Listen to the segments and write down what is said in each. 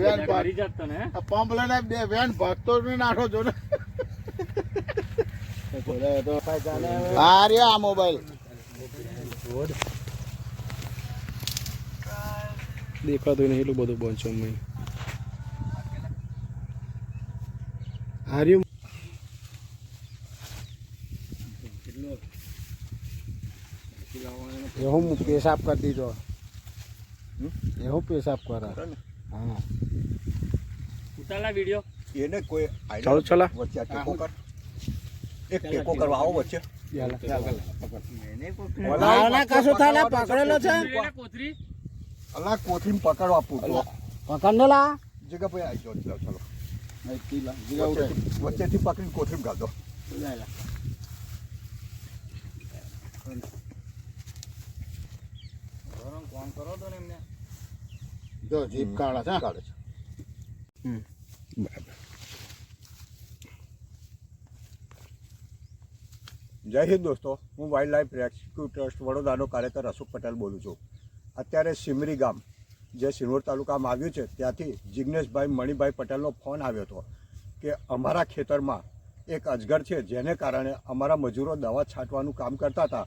Van ભાગ કરી જાત તને આ પંપ લઈને બે વેન ભાગતો જ નહીં નાખો છો ને. આ રહ્યો આ મોબાઈલ. દેખાતું નહીં એટલું બધું પહોંચો મેં હાર્યું? એવું હું પેશાબ કરી દીધો. એવું હું પેશાબ કરે હા. ઉતાલા વીડિયો એને કોઈ ચાલો ચલા. વચ્ચે ટેકો કર. એક ટેકો કરવા આવો વચ્ચે. પકડેલો છે? કોથરી પકડવા પૂરતો. પકડને લા જગા ભાઈ આવી જાઓ ચલો. ચલો જીગા ઉઠે વચ્ચેથી- પકડીને કોથરીમ ગાળ દો. કોમ કરો તો ને એમને? જો જીભ કાળા છે કાળે છે. જય હિન્દ દોસ્તો હું વાઇલ્ડ લાઈફ રેસ્ક્યુ ટ્રસ્ટ વડોદરાનો કાર્યકર અશોક પટેલ બોલું છું. અત્યારે સિમરી ગામ જે સિનોર તાલુકામાં આવ્યું છે ત્યાંથી જિગ્નેશભાઈ મણિભાઈ પટેલનો ફોન આવ્યો હતો કે અમારા ખેતરમાં એક અજગર છે જેને કારણે અમારા મજૂરો દવા છાંટવાનું કામ કરતા હતા.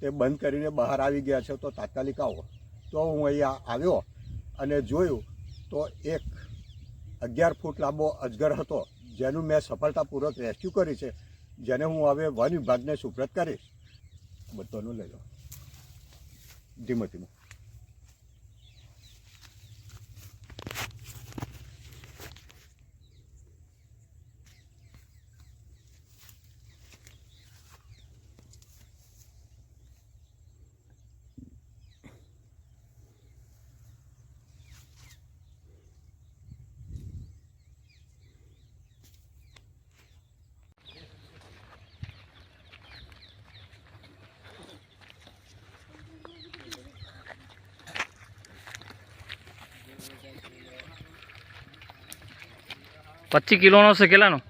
તે બંધ કરીને બહાર આવી ગયા છે તો તાત્કાલિક આવો. તો હું અહીંયા આવ્યો અને જોયું તો એક અગિયાર ફૂટ લાંબો અજગર હતો, જેનું મેં સફળતાપૂર્વક રેસ્ક્યુ કરી છે. જેને હું હવે વન વિભાગને સુપ્રત કરીશ. બધાનું લઈ લો. ધીમે ધીમે. પચીસ કિલોનો છે કેટલાનો?